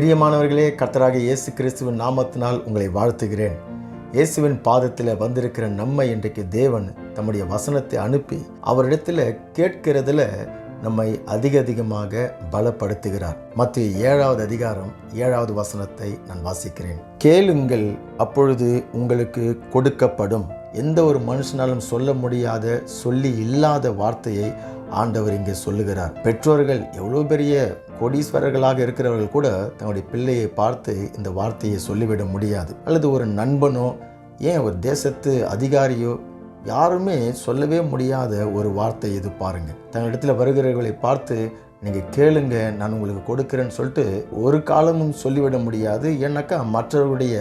பிரியமானவர்களே கர்த்தராக இயேசு கிறிஸ்துவின் நாமத்தினால் உங்களை வாழ்த்துகிறேன். இயேசுவின் பாதத்தில் வந்திருக்கிற நம்மை இன்றைக்கு தேவன் தம்முடைய வசனத்தை அனுப்பி அவரிடத்தில் கேட்கிறதுல நம்மை அதிக அதிகமாக பலப்படுத்துகிறார். மத்திய ஏழாவது அதிகாரம் ஏழாவது வசனத்தை நான் வாசிக்கிறேன். கேளுங்கள் அப்பொழுது உங்களுக்கு கொடுக்கப்படும். எந்த ஒரு மனுஷனாலும் சொல்ல முடியாத சொல்லி இல்லாத வார்த்தையை ஆண்டவர் இங்கே சொல்லுகிறார். பெற்றோர்கள் எவ்வளோ பெரிய கோடீஸ்வரர்களாக இருக்கிறவர்கள் கூட தன்னுடைய பிள்ளையை பார்த்து இந்த வார்த்தையை சொல்லிவிட முடியாது. அல்லது ஒரு நண்பனோ ஏன் ஒரு தேசத்து அதிகாரியோ யாருமே சொல்லவே முடியாத ஒரு வார்த்தை இது பாருங்கள் தங்களிடத்தில் வருகிறவர்களை பார்த்து நீங்கள் கேளுங்க நான் உங்களுக்கு கொடுக்குறேன்னு சொல்லிட்டு ஒரு காலமும் சொல்லிவிட முடியாது. ஏன்னாக்கா மற்றவர்களுடைய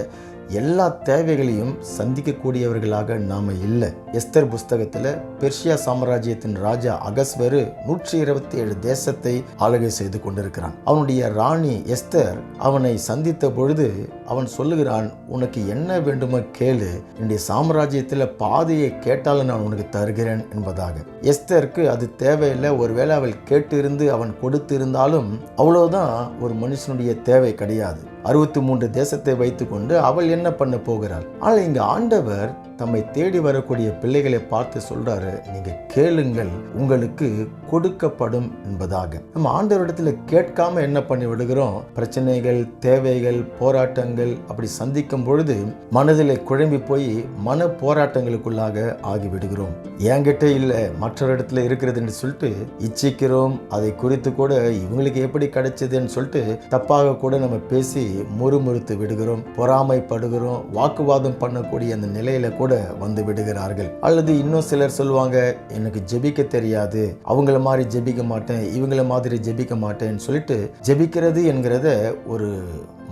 எல்லா தேவைகளையும் சந்திக்கக்கூடியவர்களாக நாம் இல்லை. எஸ்தர் புஸ்தகத்தில் பெர்ஷியா சாம்ராஜ்யத்தின் ராஜா அகஸ்வரு நூற்றி இருபத்தி ஏழு தேசத்தை ஆளுகை செய்து கொண்டிருக்கிறான். அவனுடைய ராணி எஸ்தர் அவனை சந்தித்த பொழுது அவன் சொல்லுகிறான் உனக்கு என்ன வேண்டுமோ கேளு. என்னுடைய சாம்ராஜ்யத்தில் பாதையை கேட்டாலும் நான் உனக்கு தருகிறேன் என்பதாக. எஸ்தருக்கு அது தேவையில்லை. ஒருவேளை அவள் கேட்டிருந்து அவன் கொடுத்திருந்தாலும் அவ்வளோதான் ஒரு மனுஷனுடைய தேவை கிடையாது. அறுபத்தி மூன்று தேசத்தை வைத்துக்கொண்டு அவள் என்ன பண்ண போகிறாள்? ஆனால் இங்க ஆண்டவர் தம்மை தேடி வரக்கூடிய பிள்ளைகளை பார்த்து சொல்றாரு நீங்க கேளுங்கள் உங்களுக்கு கொடுக்கப்படும் என்பதாக. நம்ம ஆண்டவரிடத்துல கேட்காம என்ன பண்ணி விடுகிறோம்? பிரச்சனைகள் தேவைகள் போராட்டங்கள் அப்படி சந்திக்கும் பொழுது மனதில் குழம்பி போய் மன போராட்டங்களுக்குள்ளாக ஆகிவிடுகிறோம். என்கிட்ட இல்லை மற்றொரு இடத்துல இருக்கிறது என்று சொல்லிட்டு இச்சிக்கிறோம். அதை குறித்து கூட இவங்களுக்கு எப்படி கிடைச்சதுன்னு சொல்லிட்டு தப்பாக கூட நம்ம பேசி முறுமுறுத்து விடுகிறோம் பொறாமைப்படுகிறோம் வாக்குவாதம் பண்ணக்கூடிய அந்த நிலையில கூட வந்து விடுகிறார்கள். அல்லது இன்னும் சிலர் சொல்லுவாங்க எனக்கு ஜெபிக்க தெரியாது அவங்கள மாதிரி ஜெபிக்க மாட்டேன் இவங்கள மாதிரி ஜெபிக்க மாட்டேன்னு சொல்லிட்டு ஜெபிக்கிறது என்கிறத ஒரு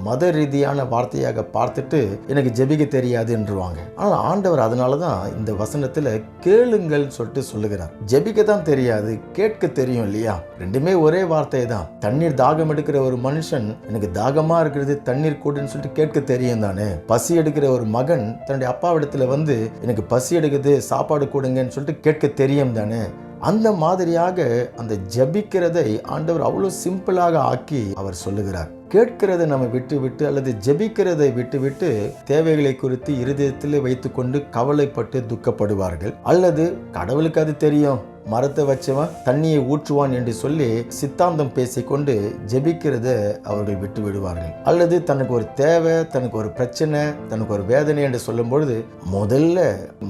மத ரீதியான வார்த்தையாக பார்த்துட்டு எனக்கு ஜெபிக்க தெரியாது என்றுவாங்க ஆனால் ஆண்டவர் அதனால தான் இந்த வசனத்தில் கேளுங்கள் சொல்லிட்டு சொல்லுகிறார். ஜெபிக்க தான் தெரியாது கேட்க தெரியும் இல்லையா? ரெண்டுமே ஒரே வார்த்தை தான் தண்ணீர் தாகம் எடுக்கிற ஒரு மனுஷன் எனக்கு தாகமாக இருக்கிறது தண்ணீர் கூடுன்னு சொல்லிட்டு கேட்க தெரியும் தானே? பசி எடுக்கிற ஒரு மகன் தன்னுடைய அப்பாவிடத்தில் வந்து எனக்கு பசி எடுக்குது சாப்பாடு கொடுங்கன்னு சொல்லிட்டு கேட்க தெரியும் தானே? அந்த மாதிரியாக அந்த ஜபிக்கிறதை ஆண்டவர் அவ்வளோ சிம்பிளாக ஆக்கி அவர் சொல்லுகிறார். கேட்கிறதை நம்ம விட்டுவிட்டு அல்லது ஜெபிக்கிறதை விட்டு விட்டு தேவைகளை குறித்து இருதயத்தில் வைத்துக்கொண்டு கவலைப்பட்டு துக்கப்படுவார்கள். அல்லது கடவுளுக்கு அது தெரியும். மரத்தை வச்சவன் தண்ணியை ஊற்றுவான் என்று சொல்லி சித்தாந்தம் பேசிக்கொண்டு ஜெபிக்கிறத அவர்கள் விட்டு விடுவார்கள் அல்லது தனக்கு ஒரு தேவை தனக்கு ஒரு பிரச்சனை தனக்கு ஒரு வேதனை என்று சொல்லும் பொழுது முதல்ல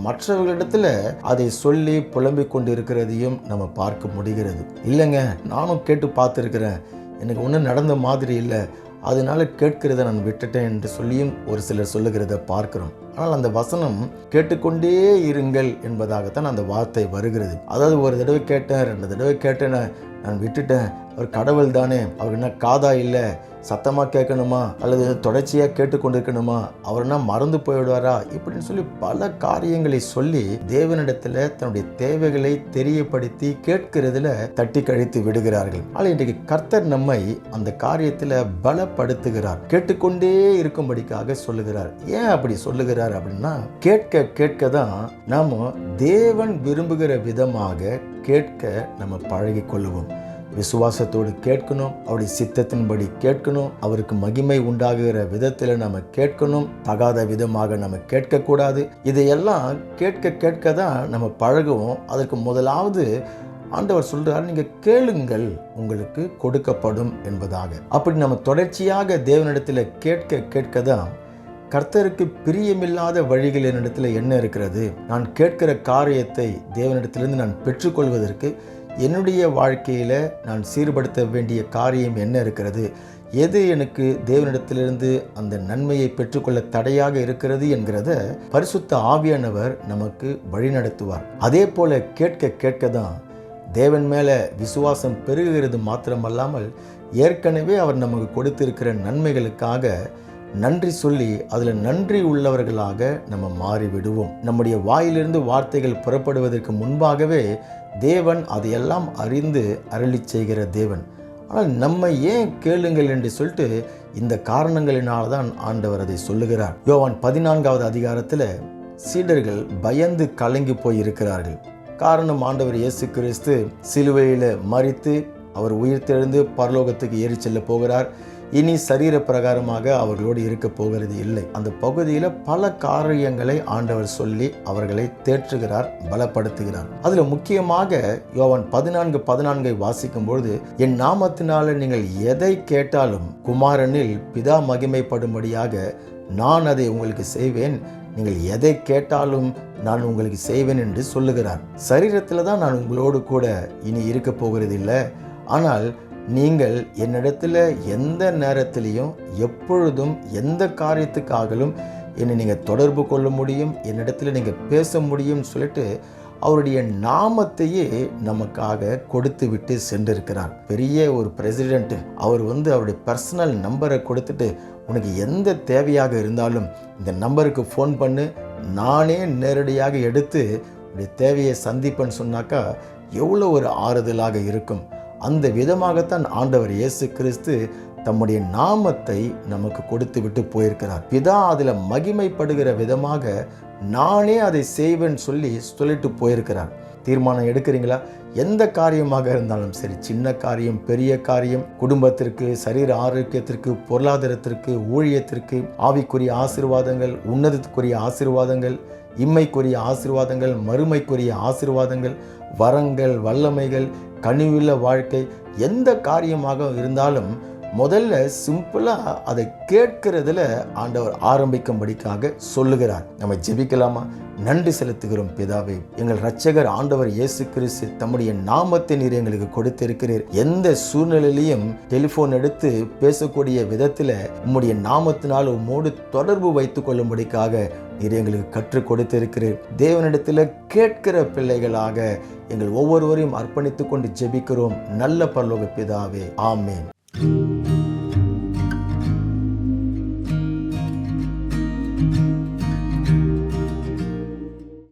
மற்றவர்களிடத்துல அதை சொல்லி புலம்பிக் கொண்டு இருக்கிறதையும் நம்ம பார்க்க முடிகிறது. இல்லைங்க நானும் கேட்டு பார்த்துருக்கிறேன். எனக்கு ஒன்றும் நடந்த மாதிரி இல்லை. அதனால் கேட்கிறத நான் விட்டுட்டேன் என்று சொல்லியும் ஒரு சிலர் சொல்லுகிறத பார்க்குறோம். ஆனால் அந்த வசனம் கேட்டுக்கொண்டே இருங்கள் என்பதாகத்தான் அந்த வார்த்தை வருகிறது. அதாவது ஒரு தடவை கேட்டேன் ரெண்டு தடவை கேட்டேன் நான் விட்டுட்டேன். அவர் கடவுள் தானே அவர் என்ன காதா இல்லை சத்தமாக கேட்கணுமா அல்லது தொடர்ச்சியாக கேட்டுக்கொண்டிருக்கணுமா அவர் என்ன மறந்து போயிடுவாரா இப்படின்னு சொல்லி பல காரியங்களை சொல்லி தேவனிடத்தில் தன்னுடைய தேவைகளை தெரியப்படுத்தி கேட்கிறதுல தட்டி கழித்து விடுகிறார்கள். ஆனால் இன்றைக்கு கர்த்தர் நம்மை அந்த காரியத்தில் பலப்படுத்துகிறார். கேட்டுக்கொண்டே இருக்கும்படிக்காக சொல்லுகிறார். ஏன் அப்படி சொல்லுகிறார்? அப்படின்னா கேட்க கேட்க தான் நாம் தேவன் விரும்புகிற விதமாக கேட்க நம்ம பழகி கொள்ளுவோம். விசுவாசத்தோடு கேட்கணும் அவருடைய சித்தத்தின்படி கேட்கணும் அவருக்கு மகிமை உண்டாகுகிற விதத்தில் நம்ம கேட்கணும் தகாத விதமாக நம்ம கேட்கக்கூடாது. இதையெல்லாம் கேட்க கேட்க தான் நம்ம பழகுவோம். அதற்கு முதலாவது ஆண்டவர் சொல்றார் நீங்க கேளுங்கள் உங்களுக்கு கொடுக்கப்படும் என்பதாக. அப்படி நம்ம தொடர்ச்சியாக தேவனிடத்தில் கேட்க கேட்க தான் கர்த்தருக்கு பிரியமில்லாத வழிகள் என்னிடத்தில் என்ன இருக்கிறது? நான் கேட்கிற காரியத்தை தேவனிடத்திலிருந்து நான் பெற்றுக்கொள்வதற்கு என்னுடைய வாழ்க்கையில் நான் சீர்படுத்த வேண்டிய காரியம் என்ன இருக்கிறது? எது எனக்கு தேவனிடத்திலிருந்து அந்த நன்மையை பெற்றுக்கொள்ள தடையாக இருக்கிறது என்கிறத பரிசுத்த ஆவியானவர் நமக்கு வழிநடத்துவார் அதே போல கேட்க கேட்க தான் தேவன் மேலே விசுவாசம் பெருகுகிறது மாத்திரமல்லாமல் ஏற்கனவே அவர் நமக்கு கொடுத்திருக்கிற நன்மைகளுக்காக நன்றி சொல்லி அதில் நன்றி உள்ளவர்களாக நம்ம மாறிவிடுவோம். நம்முடைய வாயிலிருந்து வார்த்தைகள் புறப்படுவதற்கு முன்பாகவே தேவன் அதையெல்லாம் அறிந்து அருளி செய்கிற தேவன். ஆனால் நம்ம ஏன் கேளுங்கள் என்று சொல்லிட்டு இந்த காரணங்களினால் தான் ஆண்டவர் அதை சொல்லுகிறார். யோவான் பதினான்காவது அதிகாரத்தில் சீடர்கள் பயந்து கலங்கி போய் இருக்கிறார்கள் காரணம் ஆண்டவர் இயேசு கிறிஸ்து சிலுவையில் மறித்து அவர் உயிர்த்தெழுந்து பரலோகத்துக்கு ஏறி செல்ல போகிறார். இனி சரீர பிரகாரமாக அவர்களோடு இருக்க போகிறது இல்லை. அந்த பகுதியில் பல காரியங்களை ஆண்டவர் சொல்லி அவர்களை தேற்றுகிறார் பலப்படுத்துகிறார். அதில் முக்கியமாக யோவான் பதினான்கு பதினான்கை வாசிக்கும் பொழுது என் நாமத்தினால நீங்கள் எதை கேட்டாலும் குமாரனில் பிதா மகிமைப்படும்படியாக நான் அதை உங்களுக்கு செய்வேன். நீங்கள் எதை கேட்டாலும் நான் உங்களுக்கு செய்வேன் என்று சொல்லுகிறார். சரீரத்தில் தான் நான் உங்களோடு கூட இனி இருக்க போகிறது இல்லை ஆனால் நீங்கள் என்னிடத்தில் எந்த நேரத்திலையும் எப்பொழுதும் எந்த காரியத்துக்காகலும் என்னை நீங்கள் தொடர்பு கொள்ள முடியும் என்னிடத்தில் நீங்கள் பேச முடியும்னு சொல்லிட்டு அவருடைய நாமத்தையே நமக்காக கொடுத்து விட்டு சென்றிருக்கிறார். பெரிய ஒரு பிரசிடென்ட் அவர் வந்து அவருடைய பர்சனல் நம்பரை கொடுத்துட்டு உனக்கு எந்த தேவையாக இருந்தாலும் இந்த நம்பருக்கு ஃபோன் பண்ணு. நானே நேரடியாக எடுத்து உடைய தேவையை சந்திப்பேன்னு சொன்னாக்கா எவ்வளோ ஒரு ஆறுதலாக இருக்கும். அந்த விதமாகத்தான் ஆண்டவர் இயேசு கிறிஸ்து தம்முடைய நாமத்தை நமக்கு கொடுத்து விட்டு போயிருக்கிறார். பிதா அதில் மகிமைப்படுகிற விதமாக நானே அதை செய்வேன் சொல்லி சொல்லிட்டு போயிருக்கிறார். தீர்மானம் எடுக்கிறீங்களா? எந்த காரியமாக இருந்தாலும் சரி சின்ன காரியம் பெரிய காரியம் குடும்பத்திற்கு சரீர ஆரோக்கியத்திற்கு பொருளாதாரத்திற்கு ஊழியத்திற்கு ஆவிக்குரிய ஆசீர்வாதங்கள் உன்னதத்துக்குரிய ஆசீர்வாதங்கள் இம்மைக்குரிய ஆசிர்வாதங்கள் மறுமைக்குரிய ஆசீர்வாதங்கள் வரங்கள் வல்லமைகள் கனிவுள்ள வாழ்க்கை எந்த காரியமாக இருந்தாலும் முதல்ல சிம்பிளாக அதை கேட்கிறதுல ஆண்டவர் ஆரம்பிக்கும்படிக்காக சொல்லுகிறார். நம்ம ஜெபிக்கலாமா? நன்றி செலுத்துகிறோம் பிதாவே. எங்கள் ரட்சகர் ஆண்டவர் இயேசு கிறிஸ்து தம்முடைய நாமத்தை நீர் எங்களுக்கு கொடுத்திருக்கிறீர். எந்த சூழ்நிலையிலையும் டெலிஃபோன் எடுத்து பேசக்கூடிய விதத்தில் உம்முடைய நாமத்தினால் உம்மோடு தொடர்பு வைத்துக் கொள்ளும்படிக்காக நீர் எங்களுக்கு கற்றுக் கொடுத்திருக்கிறீர். தேவனிடத்தில் கேட்கிற பிள்ளைகளாக எங்கள் ஒவ்வொருவரையும் அர்ப்பணித்துக் கொண்டு ஜெபிக்கிறோம். நல்ல பரலோக பிதாவே. ஆமேன்.